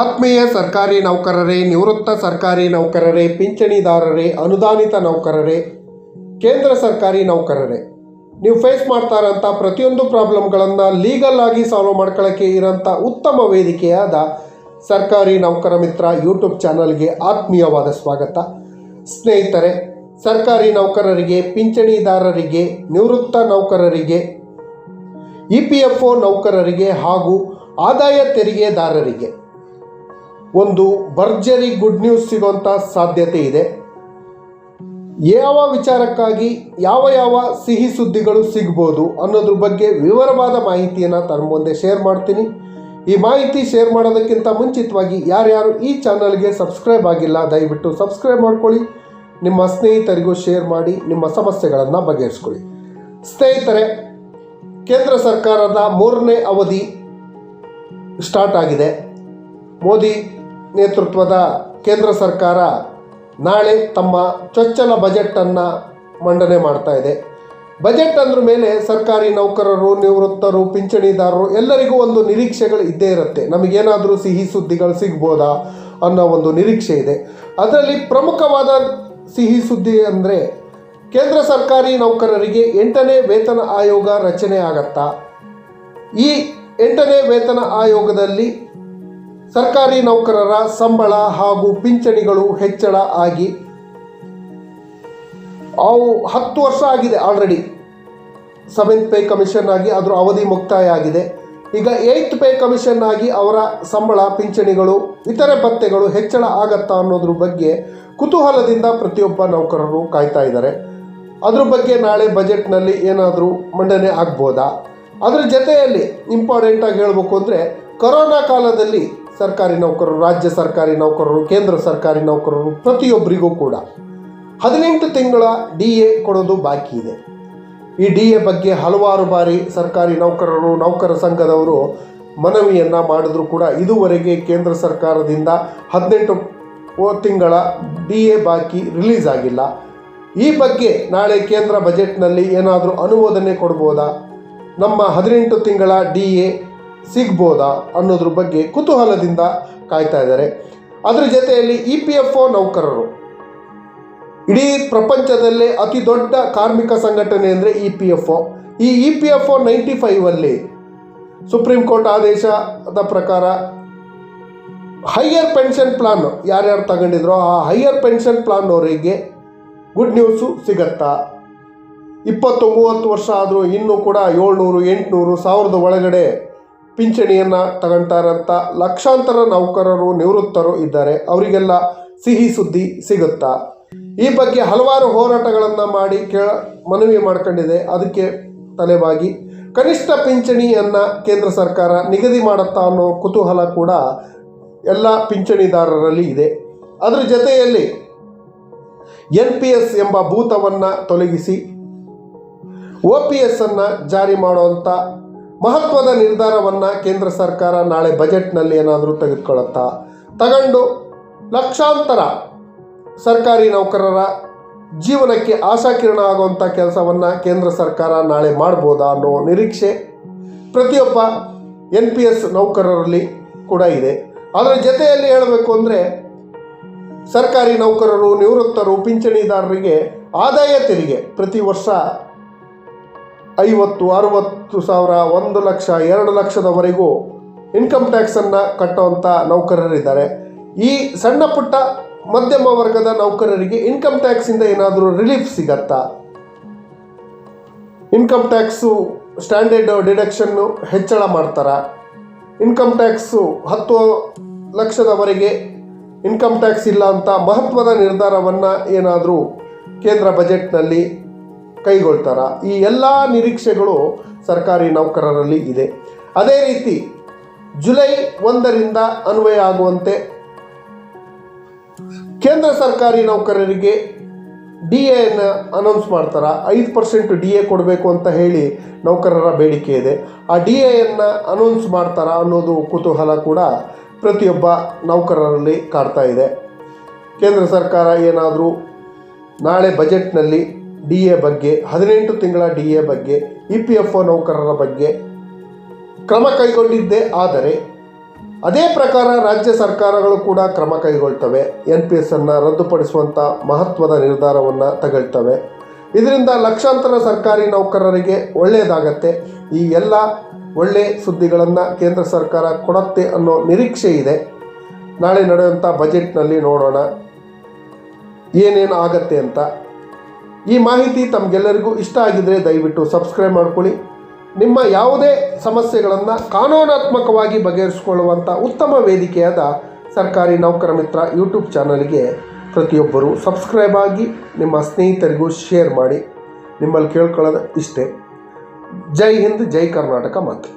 ಆತ್ಮೀಯ ಸರ್ಕಾರಿ ನೌಕರರೇ, ನಿವೃತ್ತ ಸರ್ಕಾರಿ ನೌಕರರೇ, ಪಿಂಚಣಿದಾರರೇ, ಅನುದಾನಿತ ನೌಕರರೇ, ಕೇಂದ್ರ ಸರ್ಕಾರಿ ನೌಕರರೇ, ನೀವು ಫೇಸ್ ಮಾಡ್ತಾ ಇರೋಂಥ ಪ್ರತಿಯೊಂದು ಪ್ರಾಬ್ಲಮ್ಗಳನ್ನು ಲೀಗಲ್ ಆಗಿ ಸಾಲ್ವ್ ಮಾಡ್ಕೊಳ್ಳೋಕ್ಕೆ ಇರೋಂಥ ಉತ್ತಮ ವೇದಿಕೆಯಾದ ಸರ್ಕಾರಿ ನೌಕರ ಮಿತ್ರ ಯೂಟ್ಯೂಬ್ ಚಾನಲ್ಗೆ ಆತ್ಮೀಯವಾದ ಸ್ವಾಗತ. ಸ್ನೇಹಿತರೆ, ಸರ್ಕಾರಿ ನೌಕರರಿಗೆ, ಪಿಂಚಣಿದಾರರಿಗೆ, ನಿವೃತ್ತ ನೌಕರರಿಗೆ ಇ ಪಿ ಎಫ್ ಒ ನೌಕರರಿಗೆ ಹಾಗೂ ಆದಾಯ ತೆರಿಗೆದಾರರಿಗೆ ಒಂದು ಭರ್ಜರಿ ಗುಡ್ ನ್ಯೂಸ್ ಸಿಗುವಂಥ ಸಾಧ್ಯತೆ ಇದೆ. ಯಾವ ವಿಚಾರಕ್ಕಾಗಿ ಯಾವ ಯಾವ ಸಿಹಿ ಸುದ್ದಿಗಳು ಸಿಗ್ಬೋದು ಅನ್ನೋದ್ರ ಬಗ್ಗೆ ವಿವರವಾದ ಮಾಹಿತಿಯನ್ನು ತನ್ನ ಮುಂದೆ ಶೇರ್ ಮಾಡ್ತೀನಿ. ಈ ಮಾಹಿತಿ ಶೇರ್ ಮಾಡೋದಕ್ಕಿಂತ ಮುಂಚಿತವಾಗಿ ಯಾರ್ಯಾರು ಈ ಚಾನಲ್ಗೆ ಸಬ್ಸ್ಕ್ರೈಬ್ ಆಗಿಲ್ಲ, ದಯವಿಟ್ಟು ಸಬ್ಸ್ಕ್ರೈಬ್ ಮಾಡ್ಕೊಳ್ಳಿ. ನಿಮ್ಮ ಸ್ನೇಹಿತರಿಗೂ ಶೇರ್ ಮಾಡಿ, ನಿಮ್ಮ ಸಮಸ್ಯೆಗಳನ್ನು ಬಗೆಹರಿಸ್ಕೊಳ್ಳಿ. ಸ್ನೇಹಿತರೆ, ಕೇಂದ್ರ ಸರ್ಕಾರದ ಮೂರನೇ ಅವಧಿ ಸ್ಟಾರ್ಟ್ ಆಗಿದೆ. ಮೋದಿ ನೇತೃತ್ವದ ಕೇಂದ್ರ ಸರ್ಕಾರ ನಾಳೆ ತಮ್ಮ ಚೊಚ್ಚಲ ಬಜೆಟನ್ನು ಮಂಡನೆ ಮಾಡ್ತಾ ಇದೆ. ಬಜೆಟ್ ಅಂದ್ರ ಮೇಲೆ ಸರ್ಕಾರಿ ನೌಕರರು, ನಿವೃತ್ತರು, ಪಿಂಚಣಿದಾರರು ಎಲ್ಲರಿಗೂ ಒಂದು ನಿರೀಕ್ಷೆಗಳು ಇದ್ದೇ ಇರುತ್ತೆ. ನಮಗೇನಾದರೂ ಸಿಹಿ ಸುದ್ದಿಗಳು ಸಿಗ್ಬೋದಾ ಅನ್ನೋ ಒಂದು ನಿರೀಕ್ಷೆ ಇದೆ. ಅದರಲ್ಲಿ ಪ್ರಮುಖವಾದ ಸಿಹಿ ಸುದ್ದಿ ಅಂದರೆ ಕೇಂದ್ರ ಸರ್ಕಾರಿ ನೌಕರರಿಗೆ ಎಂಟನೇ ವೇತನ ಆಯೋಗ ರಚನೆ ಆಗತ್ತಾ? ಈ ಎಂಟನೇ ವೇತನ ಆಯೋಗದಲ್ಲಿ ಸರ್ಕಾರಿ ನೌಕರರ ಸಂಬಳ ಹಾಗೂ ಪಿಂಚಣಿಗಳು ಹೆಚ್ಚಳ ಆಗಿ ಅವು ಹತ್ತು ವರ್ಷ ಆಗಿದೆ ಆಲ್ರೆಡಿ ಸೆವೆಂತ್ ಪೇ ಕಮಿಷನ್ ಆಗಿ ಅದರ ಅವಧಿ ಮುಕ್ತಾಯ ಆಗಿದೆ. ಈಗ ಏಯ್ತ್ ಪೇ ಕಮಿಷನ್ ಆಗಿ ಅವರ ಸಂಬಳ, ಪಿಂಚಣಿಗಳು, ಇತರೆ ಭತ್ಯೆಗಳು ಹೆಚ್ಚಳ ಆಗತ್ತಾ ಅನ್ನೋದ್ರ ಬಗ್ಗೆ ಕುತೂಹಲದಿಂದ ಪ್ರತಿಯೊಬ್ಬ ನೌಕರರು ಕಾಯ್ತಾ ಇದ್ದಾರೆ. ಅದ್ರ ಬಗ್ಗೆ ನಾಳೆ ಬಜೆಟ್ನಲ್ಲಿ ಏನಾದರೂ ಮಂಡನೆ ಆಗ್ಬೋದಾ? ಅದರ ಜೊತೆಯಲ್ಲಿ ಇಂಪಾರ್ಟೆಂಟಾಗಿ ಹೇಳಬೇಕು ಅಂದರೆ, ಕೊರೋನಾ ಕಾಲದಲ್ಲಿ ಸರ್ಕಾರಿ ನೌಕರರು, ರಾಜ್ಯ ಸರ್ಕಾರಿ ನೌಕರರು, ಕೇಂದ್ರ ಸರ್ಕಾರಿ ನೌಕರರು ಪ್ರತಿಯೊಬ್ಬರಿಗೂ ಕೂಡ ಹದಿನೆಂಟು ತಿಂಗಳ ಡಿ ಎ ಕೊಡೋದು ಬಾಕಿ ಇದೆ. ಈ ಡಿ ಎ ಬಗ್ಗೆ ಹಲವಾರು ಬಾರಿ ಸರ್ಕಾರಿ ನೌಕರರು, ನೌಕರ ಸಂಘದವರು ಮನವಿಯನ್ನು ಮಾಡಿದ್ರು ಕೂಡ ಇದುವರೆಗೆ ಕೇಂದ್ರ ಸರ್ಕಾರದಿಂದ ಹದಿನೆಂಟು ತಿಂಗಳ ಡಿ ಎ ಬಾಕಿ ರಿಲೀಸ್ ಆಗಿಲ್ಲ. ಈ ಬಗ್ಗೆ ನಾಳೆ ಕೇಂದ್ರ ಬಜೆಟ್ನಲ್ಲಿ ಏನಾದರೂ ಅನುಮೋದನೆ ಕೊಡ್ಬೋದಾ? ನಮ್ಮ ಹದಿನೆಂಟು ತಿಂಗಳ ಡಿ ಎ ಸಿಗ್ಬೋದಾ ಅನ್ನೋದ್ರ ಬಗ್ಗೆ ಕುತೂಹಲದಿಂದ ಕಾಯ್ತಾ ಇದ್ದಾರೆ. ಅದರ ಜೊತೆಯಲ್ಲಿ ಇ ಪಿ ಎಫ್ ಒ ನೌಕರರು. ಇಡೀ ಪ್ರಪಂಚದಲ್ಲೇ ಅತಿ ದೊಡ್ಡ ಕಾರ್ಮಿಕ ಸಂಘಟನೆ ಅಂದರೆ ಇ ಪಿ ಎಫ್ ಒ. ಈ E P F O ninety ಫೈವಲ್ಲಿ supreme court ಆದೇಶದ ಪ್ರಕಾರ ಹೈಯರ್ ಪೆನ್ಷನ್ ಪ್ಲಾನ್ ಯಾರ್ಯಾರು ತಗೊಂಡಿದ್ರೋ ಆ ಹೈಯರ್ ಪೆನ್ಷನ್ ಪ್ಲಾನ್ ಅವರಿಗೆ ಗುಡ್ ನ್ಯೂಸು ಸಿಗತ್ತಾ? ಇಪ್ಪತ್ತು ಮೂವತ್ತು ವರ್ಷ ಆದರೂ ಇನ್ನೂ ಕೂಡ ಏಳ್ನೂರು, ಎಂಟುನೂರು, ಸಾವಿರದ ಒಳಗಡೆ ಪಿಂಚಣಿಯನ್ನು ತಗೊಂತಾರಂಥ ಲಕ್ಷಾಂತರ ನೌಕರರು, ನಿವೃತ್ತರು ಇದ್ದಾರೆ. ಅವರಿಗೆಲ್ಲ ಸಿಹಿ ಸುದ್ದಿ ಸಿಗುತ್ತಾ? ಈ ಬಗ್ಗೆ ಹಲವಾರು ಹೋರಾಟಗಳನ್ನು ಮಾಡಿ ಕೇಳ ಮನವಿ ಮಾಡ್ಕೊಂಡಿದೆ. ಅದಕ್ಕೆ ತಲೆಬಾಗಿ. ಕನಿಷ್ಠ ಪಿಂಚಣಿಯನ್ನು ಕೇಂದ್ರ ಸರ್ಕಾರ ನಿಗದಿ ಮಾಡುತ್ತಾ ಅನ್ನೋ ಕುತೂಹಲ ಕೂಡ ಎಲ್ಲ ಪಿಂಚಣಿದಾರರಲ್ಲಿ ಇದೆ. ಅದರ ಜೊತೆಯಲ್ಲಿ ಎನ್ ಪಿ ಎಸ್ ಎಂಬ ಭೂತವನ್ನು ತೊಲಗಿಸಿ ಒ ಪಿ ಎಸ್ ಅನ್ನು ಜಾರಿ ಮಾಡುವಂಥ ಮಹತ್ವದ ನಿರ್ಧಾರವನ್ನು ಕೇಂದ್ರ ಸರ್ಕಾರ ನಾಳೆ ಬಜೆಟ್ನಲ್ಲಿ ಏನಾದರೂ ತೆಗೆದುಕೊಳ್ಳುತ್ತಾ? ತಗೊಂಡು ಲಕ್ಷಾಂತರ ಸರ್ಕಾರಿ ನೌಕರರ ಜೀವನಕ್ಕೆ ಆಶಾಕಿರಣ ಆಗುವಂಥ ಕೆಲಸವನ್ನು ಕೇಂದ್ರ ಸರ್ಕಾರ ನಾಳೆ ಮಾಡ್ಬೋದಾ ಅನ್ನೋ ನಿರೀಕ್ಷೆ ಪ್ರತಿಯೊಬ್ಬ ಎನ್ ಪಿ ಎಸ್ ನೌಕರರಲ್ಲಿ ಕೂಡ ಇದೆ. ಅದರ ಜೊತೆಯಲ್ಲಿ ಹೇಳಬೇಕು ಅಂದರೆ ಸರ್ಕಾರಿ ನೌಕರರು, ನಿವೃತ್ತರು, ಪಿಂಚಣಿದಾರರಿಗೆ ಆದಾಯ ತೆರಿಗೆ ಪ್ರತಿ ವರ್ಷ ಐವತ್ತು, ಅರುವತ್ತು ಸಾವಿರ, ಒಂದು ಲಕ್ಷ, ಎರಡು ಲಕ್ಷದವರೆಗೂ ಇನ್ಕಮ್ ಟ್ಯಾಕ್ಸನ್ನು ಕಟ್ಟುವಂಥ ನೌಕರರಿದ್ದಾರೆ. ಈ ಸಣ್ಣ ಪುಟ್ಟ ಮಧ್ಯಮ ವರ್ಗದ ನೌಕರರಿಗೆ ಇನ್ಕಮ್ ಟ್ಯಾಕ್ಸಿಂದ ಏನಾದರೂ ರಿಲೀಫ್ ಸಿಗತ್ತಾ? ಇನ್ಕಮ್ ಟ್ಯಾಕ್ಸು ಸ್ಟ್ಯಾಂಡರ್ಡ್ ಡಿಡಕ್ಷನ್ನು ಹೆಚ್ಚಳ ಮಾಡ್ತಾರಾ? ಇನ್ಕಮ್ ಟ್ಯಾಕ್ಸು ಹತ್ತು ಲಕ್ಷದವರೆಗೆ ಇನ್ಕಮ್ ಟ್ಯಾಕ್ಸ್ ಇಲ್ಲ ಅಂತ ಮಹತ್ವದ ನಿರ್ಧಾರವನ್ನು ಏನಾದರೂ ಕೇಂದ್ರ ಬಜೆಟ್ನಲ್ಲಿ ಕೈಗೊಳ್ತಾರ. ಈ ಎಲ್ಲ ನಿರೀಕ್ಷೆಗಳು ಸರ್ಕಾರಿ ನೌಕರರಲ್ಲಿ ಇದೆ. ಅದೇ ರೀತಿ ಜುಲೈ ಒಂದರಿಂದ ಅನ್ವಯ ಆಗುವಂತೆ ಕೇಂದ್ರ ಸರ್ಕಾರಿ ನೌಕರರಿಗೆ ಡಿ ಎನ್ನ ಅನೌನ್ಸ್ ಮಾಡ್ತಾರ. ಐದು ಪರ್ಸೆಂಟ್ ಡಿ ಎ ಕೊಡಬೇಕು ಅಂತ ಹೇಳಿ ನೌಕರರ ಬೇಡಿಕೆ ಇದೆ. ಆ ಡಿ ಎಯನ್ನು ಅನೌನ್ಸ್ ಮಾಡ್ತಾರ ಅನ್ನೋದು ಕುತೂಹಲ ಕೂಡ ಪ್ರತಿಯೊಬ್ಬ ನೌಕರರಲ್ಲಿ ಕಾಡ್ತಾ ಇದೆ. ಕೇಂದ್ರ ಸರ್ಕಾರ ಏನಾದರೂ ನಾಳೆ ಬಜೆಟ್ನಲ್ಲಿ ಡಿ ಎ ಬಗ್ಗೆ, ಹದಿನೆಂಟು ತಿಂಗಳ ಡಿ ಎ ಬಗ್ಗೆ, ಇ ಪಿ ಎಫ್ ಒ ನೌಕರರ ಬಗ್ಗೆ ಕ್ರಮ ಕೈಗೊಂಡಿದ್ದೆ, ಆದರೆ ಅದೇ ಪ್ರಕಾರ ರಾಜ್ಯ ಸರ್ಕಾರಗಳು ಕೂಡ ಕ್ರಮ ಕೈಗೊಳ್ತವೆ. ಎನ್ ಪಿ ಎಸ್ ಅನ್ನು ರದ್ದುಪಡಿಸುವಂಥ ಮಹತ್ವದ ನಿರ್ಧಾರವನ್ನು ತಗೊಳ್ತವೆ. ಇದರಿಂದ ಲಕ್ಷಾಂತರ ಸರ್ಕಾರಿ ನೌಕರರಿಗೆ ಒಳ್ಳೆಯದಾಗತ್ತೆ ಈ ಎಲ್ಲ ಒಳ್ಳೆಯ ಸುದ್ದಿಗಳನ್ನು ಕೇಂದ್ರ ಸರ್ಕಾರ ಕೊಡುತ್ತೆ ಅನ್ನೋ ನಿರೀಕ್ಷೆ ಇದೆ. ನಾಳೆ ನಡೆಯುವಂಥ ಬಜೆಟ್ನಲ್ಲಿ ನೋಡೋಣ. ಏನೇನು ಆಗತ್ತೆ ಅಂತ. ಈ ಮಾಹಿತಿ ತಮಗೆಲ್ಲರಿಗೂ ಇಷ್ಟ ಆಗಿದ್ರೆ ದಯವಿಟ್ಟು ಸಬ್ಸ್ಕ್ರೈಬ್ ಮಾಡ್ಕೊಳ್ಳಿ. ನಿಮ್ಮ ಯಾವುದೇ ಸಮಸ್ಯೆಗಳನ್ನು ಕಾನೂನಾತ್ಮಕವಾಗಿ ಬಗೆಹರಿಸಿಕೊಳ್ಳುವಂಥ ಉತ್ತಮ ವೇದಿಕೆಯಾದ ಸರ್ಕಾರಿ ನೌಕರ ಮಿತ್ರ ಯೂಟ್ಯೂಬ್ ಚಾನಲ್ಗೆ ಪ್ರತಿಯೊಬ್ಬರು ಸಬ್ಸ್ಕ್ರೈಬ್ ಆಗಿ ನಿಮ್ಮ ಸ್ನೇಹಿತರಿಗೂ ಶೇರ್ ಮಾಡಿ. ನಿಮ್ಮಲ್ಲಿ ಕೇಳ್ಕೊಳ್ಳೋದು ಇಷ್ಟೇ. ಜೈ ಹಿಂದ್, ಜೈ ಕರ್ನಾಟಕ ಮಾತು.